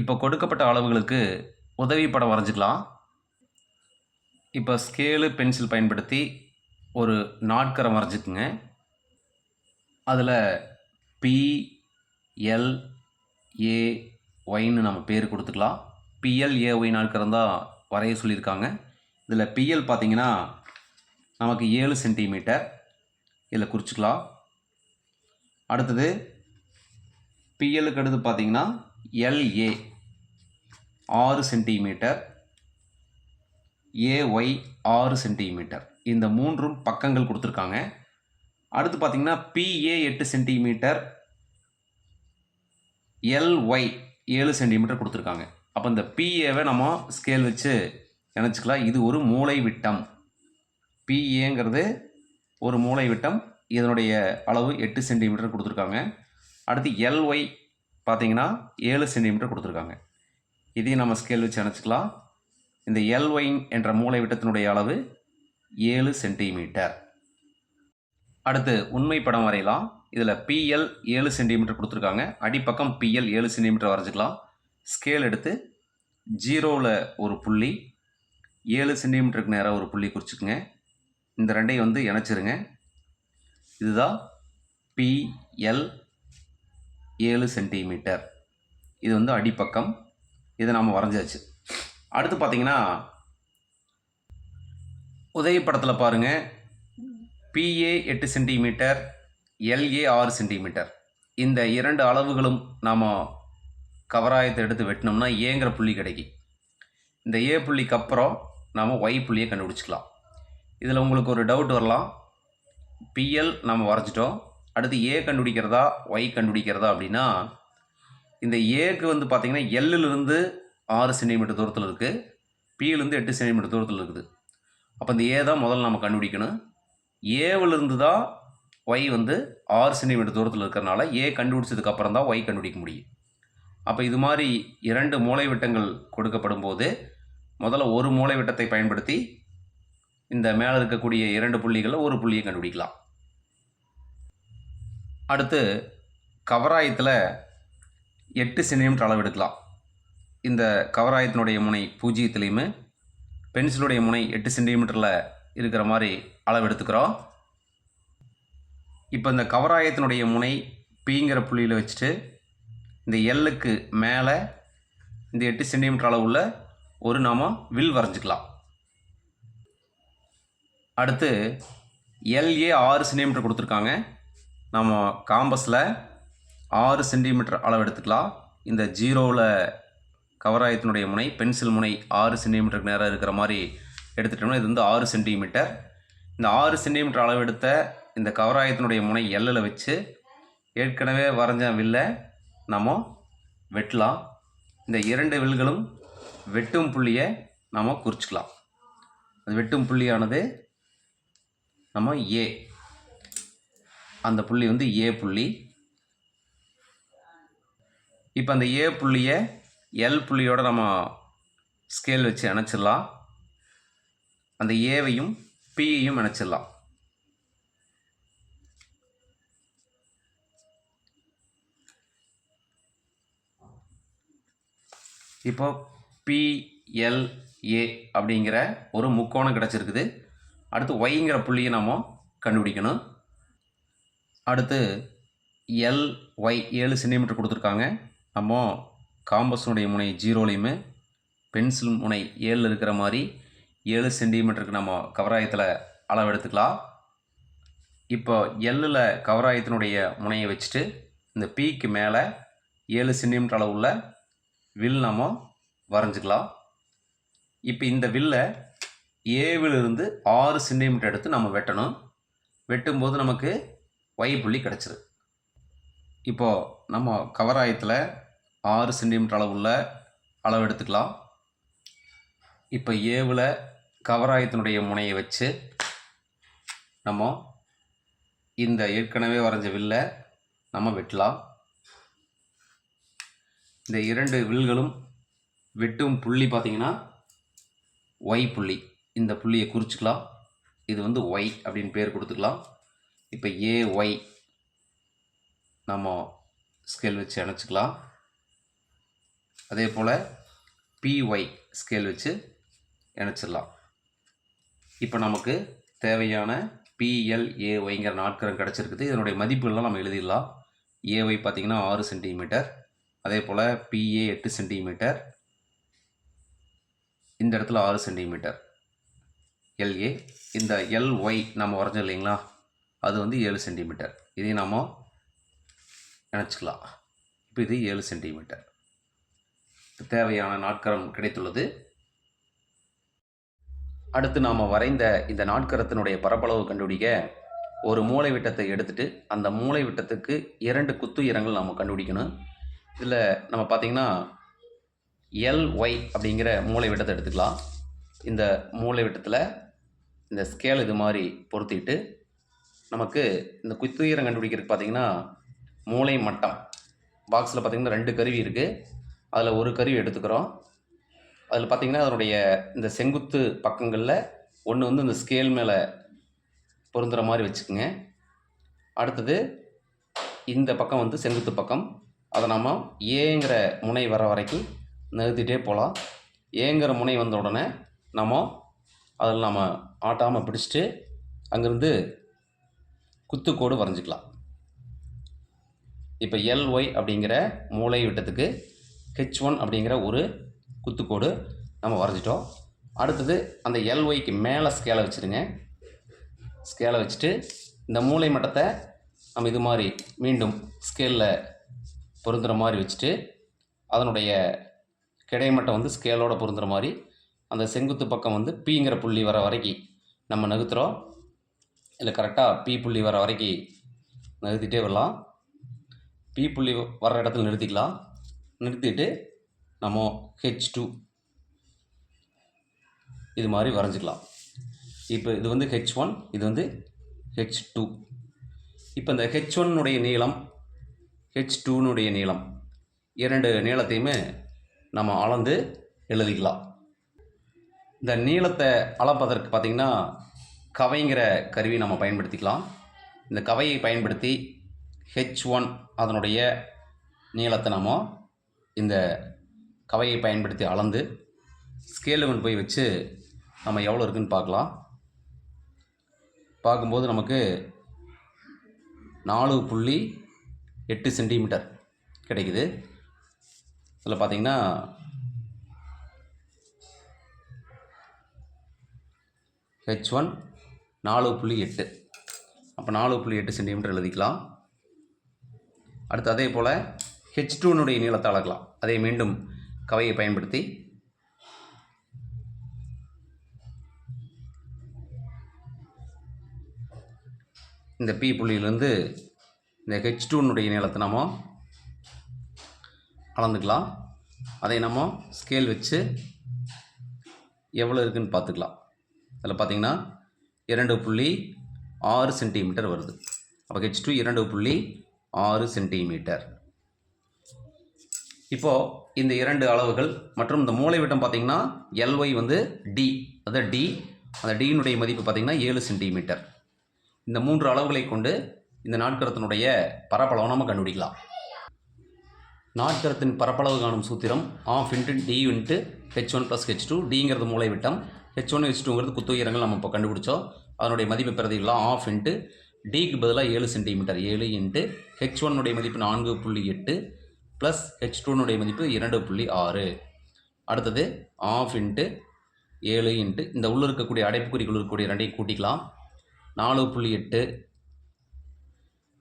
இப்போ கொடுக்கப்பட்ட அளவுகளுக்கு உதவி படம் வரைஞ்சிக்கலாம். இப்போ ஸ்கேலு பென்சில் பயன்படுத்தி ஒரு நாட்கரம் வரைஞ்சிக்குங்க. அதில் பி எல் ஏ ஒயின்னு நம்ம பேர் கொடுத்துக்கலாம். பிஎல் ஏ ஒய் நாட்கரம் தான் வரைய சொல்லியிருக்காங்க. இதில் பிஎல் பார்த்தீங்கன்னா நமக்கு ஏழு சென்டிமீட்டர் இதில் குறிச்சிக்கலாம். அடுத்தது பிஎல்லுக்கு அடுத்து பார்த்தீங்கன்னா எல்ஏ ஆறு சென்டிமீட்டர். ஏஒய் ஆறு சென்டிமீட்டர். இந்த மூன்றும் பக்கங்கள் கொடுத்துருக்காங்க. அடுத்து பார்த்தீங்கன்னா பிஏ எட்டு சென்டிமீட்டர். எல்ஒய் ஏழு சென்டிமீட்டர் கொடுத்துருக்காங்க. அப்போ இந்த பிஏவை நம்ம ஸ்கேல் வச்சு நினச்சிக்கலாம் இது ஒரு மூளை விட்டம் பிஏங்கிறது ஒரு மூளை விட்டம் இதனுடைய அளவு எட்டு சென்டிமீட்டர் கொடுத்துருக்காங்க. அடுத்து எல்ஒய் பார்த்தீங்கன்னா ஏழு சென்டிமீட்டர் கொடுத்துருக்காங்க. இதையும் நம்ம ஸ்கேல் வச்சு அணைச்சிக்கலாம். இந்த எல்ஒய் என்ற மூளை விட்டத்தினுடைய அளவு ஏழு சென்டிமீட்டர் அடுத்து உண்மை படம் வரையலாம். இதில் பிஎல் ஏழு சென்டிமீட்டர் கொடுத்துருக்காங்க. அடிப்பக்கம் பிஎல் ஏழு சென்டிமீட்டர் வரைஞ்சிக்கலாம். ஸ்கேல் எடுத்து ஜீரோவில் ஒரு புள்ளி ஏழு சென்டிமீட்டருக்கு நேராக ஒரு புள்ளி குறிச்சிக்குங்க. இந்த ரெண்டையும் வந்து இணைச்சிருங்க. இதுதான் பிஎல் ஏழு சென்டிமீட்டர் இது வந்து அடிப்பக்கம். இதை நாம் வரைஞ்சாச்சு. அடுத்து பார்த்தீங்கன்னா உதவி படத்தில் பாருங்கள் பிஏ எட்டு சென்டிமீட்டர் எல்ஏ ஆறு சென்டிமீட்டர். இந்த இரண்டு அளவுகளும் நாம் கவராயத்தை எடுத்து வெட்டினோம்னா ஏங்கிற புள்ளி கிடைக்கும். இந்த ஏ புள்ளிக்கு அப்புறம் நாம் ஒய் புள்ளியை கண்டுபிடிச்சிக்கலாம். இதில் உங்களுக்கு ஒரு டவுட் வரலாம். பிஎல் நம்ம வரைஞ்சிட்டோம். அடுத்து ஏ கண்டுபிடிக்கிறதா ஒய் கண்டுபிடிக்கிறதா அப்படின்னா இந்த ஏக்கு வந்து பார்த்திங்கன்னா எல்லிலிருந்து ஆறு சென்டிமீட்டர் தூரத்தில் இருக்குது பியிலேருந்து எட்டு சென்டிமீட்டர் தூரத்தில் இருக்குது. அப்போ இந்த ஏ தான் முதல்ல நம்ம கண்டுபிடிக்கணும். ஏவிலிருந்து தான் ஒய் வந்து ஆறு சென்டிமீட்டர் தூரத்தில் இருக்கிறனால ஏ கண்டுபிடிச்சதுக்கப்புறம் தான் ஒய் கண்டுபிடிக்க முடியும். அப்போ இது மாதிரி இரண்டு மூளைவிட்டங்கள் கொடுக்கப்படும் போது முதல்ல ஒரு மூளைவிட்டத்தை பயன்படுத்தி இந்த மேலே இருக்கக்கூடிய இரண்டு புள்ளிகளில் ஒரு புள்ளியை கண்டுபிடிக்கலாம். அடுத்து கவராயத்தில் எட்டு சென்டிமீட்டர் அளவு எடுக்கலாம். இந்த கவராயத்தினுடைய முனை பூஜ்ஜியத்துலேயுமே பென்சிலுடைய முனை எட்டு சென்டிமீட்டரில் இருக்கிற மாதிரி அளவு எடுத்துக்கிறோம். இப்போ இந்த கவராயத்தினுடைய முனை பிங்கிற புள்ளியில் வச்சுட்டு இந்த எல்லுக்கு மேலே இந்த எட்டு சென்டிமீட்டர் அளவுள்ள ஒரு நாம வில் வரைஞ்சிக்கலாம். அடுத்து எல்ஏ ஆறு சென்டிமீட்டர் கொடுத்துருக்காங்க. நம்ம காம்பஸில் ஆறு சென்டிமீட்டர் அளவு எடுத்துக்கலாம். இந்த ஜீரோவில் கவராயத்தினுடைய முனை பென்சில் முனை ஆறு சென்டிமீட்டருக்கு நேராக இருக்கிற மாதிரி எடுத்துட்டோம்னா இது வந்து ஆறு சென்டிமீட்டர். இந்த ஆறு சென்டிமீட்டர் அளவு எடுத்த இந்த கவராயத்தினுடைய முனை எல்லில் வச்சு ஏற்கனவே வரைஞ்ச வில்லை நம்ம வெட்டலாம். இந்த இரண்டு வில்களும் வெட்டும் புள்ளியை நாம் குறிச்சிக்கலாம். அந்த வெட்டும் புள்ளியானது நம்ம ஏ அந்த புள்ளி வந்து ஏ புள்ளி. இப்போ அந்த ஏ புள்ளியை எல் புள்ளியோட நம்ம ஸ்கேல் வச்சு இணைச்சிடலாம். அந்த ஏவையும் பியையும் இணைச்சிடலாம். இப்போ பிஎல்ஏ அப்படிங்கிற ஒரு முக்கோணம் கிடச்சிருக்குது. அடுத்து ஒய்ங்கிற புள்ளியை நம்ம கண்டுபிடிக்கணும். அடுத்து எல் ஒய் ஏழு சென்டிமீட்டர் கொடுத்துருக்காங்க. நம்ம காம்பஸினுடைய முனை ஜீரோலையுமே பென்சில் முனை ஏழில் இருக்கிற மாதிரி ஏழு சென்டிமீட்டருக்கு நம்ம கவராயத்தில் அளவு எடுத்துக்கலாம் இப்போ எல்லில் கவராயத்தினுடைய முனையை வச்சுட்டு இந்த பீக்கு மேலே ஏழு சென்டிமீட்டர் அளவுள்ள வில் நம்ம வரைஞ்சிக்கலாம். இப்போ இந்த வில்லை ஏவிலிருந்து ஆறு சென்டிமீட்டர் எடுத்து நம்ம வெட்டணும். வெட்டும்போது நமக்கு ஒய் புள்ளி கிடச்சிரு இப்போது நம்ம கவராயத்தில் ஆறு சென்டிமீட்டர் அளவுள்ள அளவு எடுத்துக்கலாம். இப்போ ஏவில் கவராயத்தினுடைய முனையை வச்சு நம்ம இந்த ஏற்கனவே வரைஞ்ச வில்லை நம்ம வெட்டலாம். இந்த இரண்டு வில்களும் வெட்டும் புள்ளி பார்த்திங்கன்னா ஒய் புள்ளி. இந்த புள்ளியை குறிச்சிக்கலாம். இது வந்து ஒய் அப்படின்னு பேர் கொடுத்துக்கலாம். இப்போ ஏ ஒய் நம்ம ஸ்கேல் வச்சு அணைச்சிக்கலாம் அதே போல் பிஒய் ஸ்கேல் வச்சு இணைச்சிடலாம். இப்போ நமக்கு தேவையான பிஎல்ஏஒய்ங்கிற நாட்கரம் கிடச்சிருக்குது. இதனுடைய மதிப்புகள்லாம் நம்ம எழுதிடலாம். ஏஒய் பார்த்திங்கன்னா ஆறு சென்டிமீட்டர் அதே போல் பிஏ எட்டு சென்டிமீட்டர் இந்த இடத்துல ஆறு சென்டிமீட்டர் எல்ஏ இந்த எல்ஒய் நம்ம வரைஞ்சோம் இல்லைங்களா? அது வந்து ஏழு சென்டிமீட்டர் இதையும் நம்ம நினச்சிக்கலாம். இப்போ இது ஏழு சென்டிமீட்டர் தேவையான நாட்கரம் கிடைத்துள்ளது. அடுத்து நாம் வரைந்த இந்த நாட்கரத்தினுடைய பரப்பளவு கண்டுபிடிக்க ஒரு மூளை விட்டத்தை எடுத்துட்டு அந்த மூளை விட்டத்துக்கு இரண்டு குத்துயரங்கள் நாம் கண்டுபிடிக்கணும். இதில் நம்ம பார்த்திங்கன்னா எல்ஒய் அப்படிங்கிற மூளை விட்டத்தை எடுத்துக்கலாம். இந்த மூளை விட்டத்தில் இந்த ஸ்கேல் இது மாதிரி பொருத்திட்டு நமக்கு இந்த குத்துயரம் கண்டுபிடிக்கிறதுக்கு பார்த்திங்கன்னா மூளை மட்டம். பாக்ஸில் பார்த்திங்கன்னா ரெண்டு கருவி இருக்குது அதில் ஒரு கருவி எடுத்துக்கிறோம். அதில் பார்த்திங்கன்னா அதனுடைய இந்த செங்குத்து பக்கங்களில் ஒன்று வந்து இந்த ஸ்கேல் மேலே பொருந்துகிற மாதிரி வச்சுக்கோங்க. அடுத்தது இந்த பக்கம் வந்து செங்குத்து பக்கம். அதை நம்ம ஏங்கிற முனை வர வரைக்கும் நிறுத்திட்டே போகலாம் ஏங்கிற முனை வந்த உடனே நம்ம அதில் நம்ம ஆட்டாமல் பிடிச்சிட்டு அங்கேருந்து குத்துக்கோடு வரைஞ்சிக்கலாம். இப்போ எல்ஒய் அப்படிங்கிற மூளை விட்டத்துக்கு ஹெச் ஒன் அப்படிங்கிற ஒரு குத்துக்கோடு நம்ம வரைஞ்சிட்டோம். அடுத்தது அந்த எல்ஒய்க்கு மேலே ஸ்கேலை வச்சுருங்க. ஸ்கேலை வச்சுட்டு இந்த மூளை மட்டத்தை நம்ம இது மாதிரி மீண்டும் ஸ்கேலில் பொருந்துகிற மாதிரி வச்சுட்டு அதனுடைய கிடைமட்டம் வந்து ஸ்கேலோட பொருந்துகிற மாதிரி அந்த செங்குத்து பக்கம் வந்து பீங்கிற புள்ளி வர வரைக்கும் நம்ம நகர்த்துறோம் இல்லை கரெக்டாக பி புள்ளி வர வரைக்கும் நகர்த்திட்டே வரலாம். பி புள்ளி வர்ற இடத்துல நிறுத்திக்கலாம். நிறுத்திட்டு நம்ம ஹெச் டூ இது மாதிரி வரைஞ்சிக்கலாம். இப்போ இது வந்து ஹெச் ஒன் இது வந்து ஹெச் டூ இப்போ இந்த ஹெச் ஒன்னுடைய நீளம் ஹெச் டூனுடைய நீளம் இரண்டு நீளத்தையுமே நம்ம அளந்து எழுதிக்கலாம். இந்த நீளத்தை அளப்பதற்கு பார்த்திங்கன்னா கவைங்கிற கருவி நம்ம பயன்படுத்திக்கலாம். இந்த கவையை பயன்படுத்தி ஹெச் ஒன் அதனுடைய நீளத்தை நாம் இந்த கவையை பயன்படுத்தி அளந்து ஸ்கேலு கொண்டு போய் வச்சு நம்ம எவ்வளோ இருக்குன்னு பார்க்கலாம். பார்க்கும்போது நமக்கு நாலு புள்ளி எட்டு சென்டிமீட்டர் கிடைக்குது. இதில் பார்த்தீங்கன்னா ஹெச் ஒன் நாலு புள்ளி எட்டு. அப்போ நாலு புள்ளி எட்டு சென்டிமீட்டர் எழுதிக்கலாம். அடுத்து அதே போல் ஹெச் டூனுடைய நீளத்தை அளக்கலாம். அதை மீண்டும் கவையை பயன்படுத்தி இந்த பி புள்ளியிலேருந்து இந்த ஹெச் டூனுடைய நீளத்தை நம்ம அளந்துக்கலாம். அதை நம்ம ஸ்கேல் வச்சு எவ்வளோ இருக்குன்னு பார்த்துக்கலாம். அதில் பார்த்தீங்கன்னா இரண்டு புள்ளி ஆறு சென்டிமீட்டர் வருது. அப்போ ஹெச் டூ இரண்டு புள்ளி ஆறு சென்டிமீட்டர். இப்போது இந்த இரண்டு அளவுகள் மற்றும் இந்த மூளை விட்டம் பார்த்திங்கன்னா எல்ஒய் வந்து டி அதாவது டி அந்த டியினுடைய மதிப்பு பார்த்தீங்கன்னா ஏழு சென்டிமீட்டர். இந்த மூன்று அளவுகளை கொண்டு இந்த நாட்கரத்தினுடைய பரப்பளவை நம்ம கண்டுபிடிக்கலாம். நாட்கரத்தின் பரப்பளவு காணும் சூத்திரம் half into D into H one plus H two டிங்கிறது மூளை விட்டம் ஹெச் ஒன் ஹெச் டூங்கிறது குத்துயரங்கள் நம்ம இப்போ கண்டுபிடிச்சோம். அதனுடைய மதிப்பு பிரதிகளாக ஆஃப் இன்ட்டு டிக்கு பதிலாக ஏழு சென்டிமீட்டர் ஏழு இன்ட்டு ஹெச் ஒன்னுடைய மதிப்பு நான்கு புள்ளி எட்டு ப்ளஸ் ஹெச் டூனுடைய மதிப்பு இரண்டு புள்ளி ஆறு. அடுத்தது ஆஃப் இன்ட்டு ஏழு இன்ட்டு இந்த உள்ளே இருக்கக்கூடிய அடைப்புக்குறிக்குள் இருக்கக்கூடிய ரெண்டையும் கூட்டிக்கலாம். நாலு புள்ளி எட்டு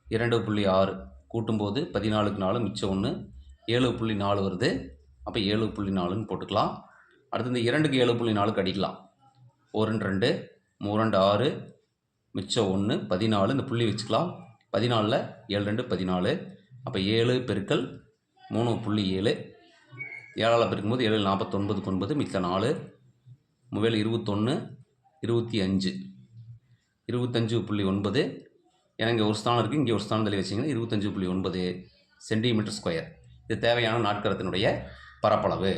இரண்டு புள்ளி ஆறு. கூட்டும்போது பதினாலுக்கு நாலு மிச்சம் ஒன்று ஏழு புள்ளி நாலு வருது. அப்போ ஏழு புள்ளி நாலுன்னு போட்டுக்கலாம். அடுத்து இந்த இரண்டுக்கு ஏழு புள்ளி நாலுக்கு அடிக்கலாம். ஒரு ரெண்டு ரெண்டு மூணு ரெண்டு ஆறு மிச்சம் ஒன்று பதினாலு இந்த புள்ளி வச்சுக்கலாம். பதினாலில் ஏழு ரெண்டு பதினாலு. அப்போ ஏழு பெருக்கல் மூணு புள்ளி ஏழு. ஏழால் பெருக்கும்போது ஏழு நாற்பத்தொன்பதுக்கு ஒன்பது மிச்சம் நாலு. மொபைல் இருபத்தொன்று இருபத்தி அஞ்சு. இருபத்தஞ்சு புள்ளி ஒன்பது. ஏன்னா இங்கே ஒரு ஸ்தானம் இருக்குது இங்கே ஒரு ஸ்தானம் தள்ளி வச்சிங்கன்னா இருபத்தஞ்சு புள்ளி ஒன்பது சென்டிமீட்டர் ஸ்கொயர். இது தேவையான நாட்கரத்தினுடைய பரப்பளவு.